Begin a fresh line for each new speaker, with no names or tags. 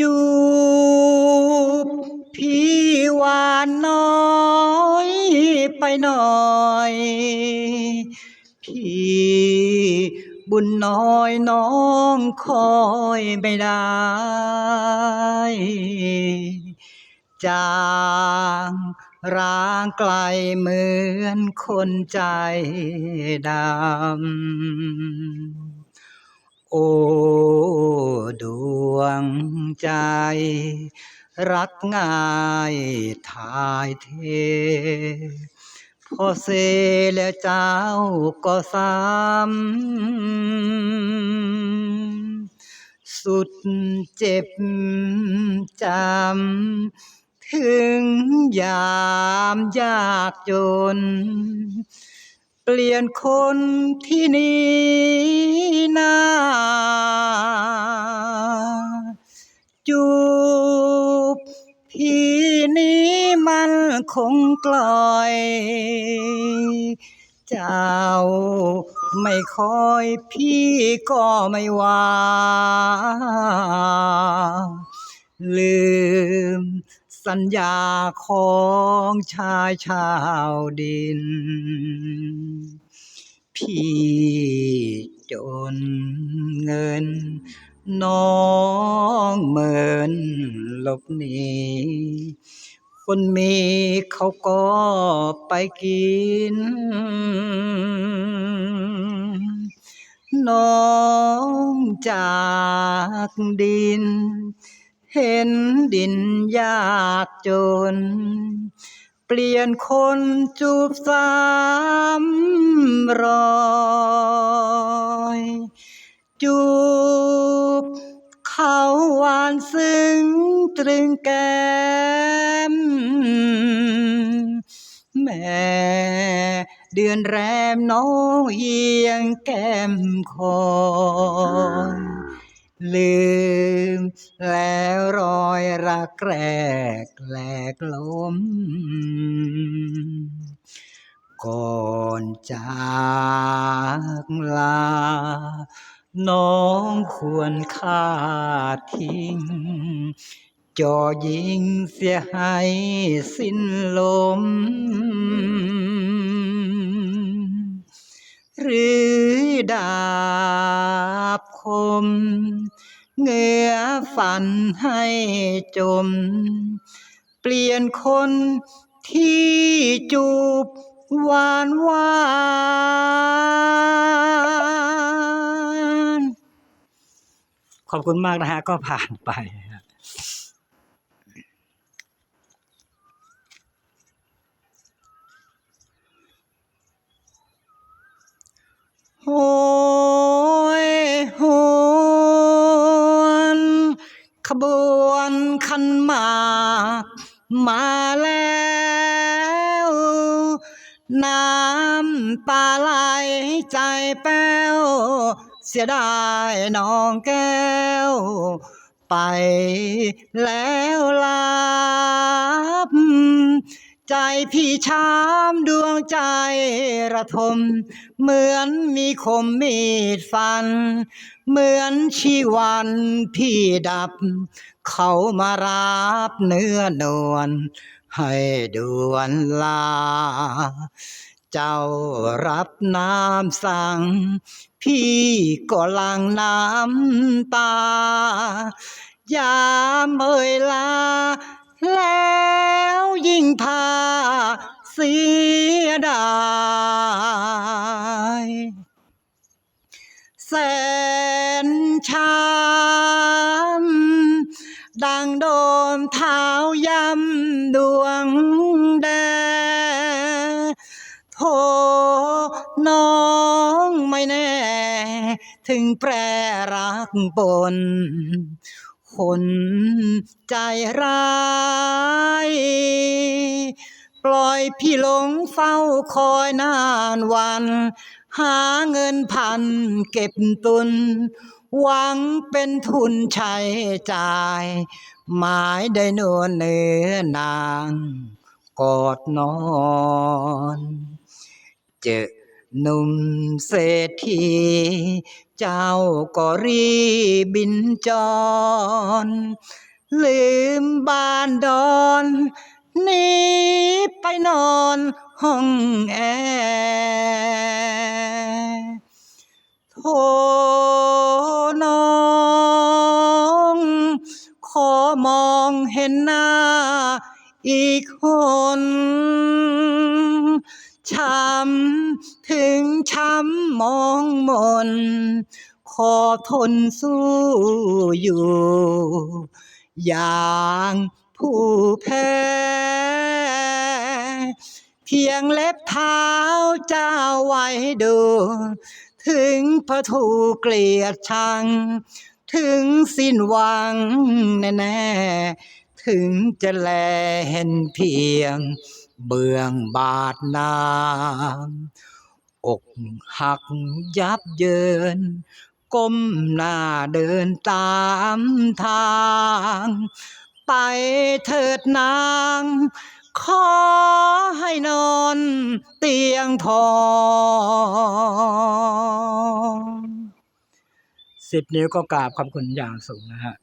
จูบพี่หวานน้อยไปหน่อย พี่บุญน้อยน้องคอยไม่ได้ จางร้างไกลเหมือนคนใจดำ โอ้ดวงใจ รักง่ายทายเท พอเซแล้วเจ้าก็ซ้ำสุดเจ็บจำถึงยามยากจน เปลี่ยนคนที่นี้ คงกลอย เจ้าไม่คอยพี่ก็ไม่ว่า ลืมสัญญาของชายชาวดิน พี่จนเงินน้องเหมือนหลบหนี คนมีเขาก็ไปกิน น้องจากดิน เห็นดินยากจน เปลี่ยนคนจูบสามรอยจูบเขาหวานซึ้งตรึงแก้ เดือนแรมน้องเอียงแก้มคอยลืมแล้วรอยรักแรกแหลกลมก่อนจากลา น้องควรค่าทิ้ง จ่อยิงเสียให้สิ้นลม หรือดาบคม เงื่อฝันให้จม เปลี่ยนคนที่จูบหวานหวานขอบคุณมากนะฮะ ก็ผ่านไป โหยหวนขบวนขันหมากมาแล้วน้ำตาไหลใจแป้ว เสียดายน้องแก้ว ไปแล้วลับ ใจพี่ช้ำดวงใจระทม เหมือนมีคมมีดฟัน เหมือนชีวันพี่ดับ เขามารับเนื้อนวลให้ดวนลา เจ้ารับน้ำสั่ง พี่ก็ลังน้ำตายามเอ่ยลา แล้วยิ่งพาเสียดายแสนช้ำดังโดนเท้าย้ำดวงแดโทน้องไม่แน่ ถึงแปรรักปน คนใจร้าย ปล่อยพี่หลงเฝ้าคอยนานวัน หาเงินพันเก็บตุน หวังเป็นทุนใช้จ่าย หมายได้นวลเนื้อนาง กอดนอน เจอ หนุ่มเศรษฐีเจ้าก็รีบินจร ลืมบ้านดอนหนีไปนอนห้องแอร์โทน้อง ขอมองเห็นหน้าอีกคน ช้ำถึงช้ำมองมน ขอทนสู้อยู่ อย่างผู้แพ้ เพียงเล็บเท้าเจ้าไว้ดู ถึงพระถูกเกลียดชัง ถึงสิ้นหวังแน่ ๆ ถึงจะแลเห็นเพียง เบื้องบาดนางอกหักยับเยิน ก้มหน้าเดินตามทาง ไปเถิดนาง ขอให้นอนเตียงทองสิบนิ้วก็กราบขอบคุณอย่างสูงนะฮะ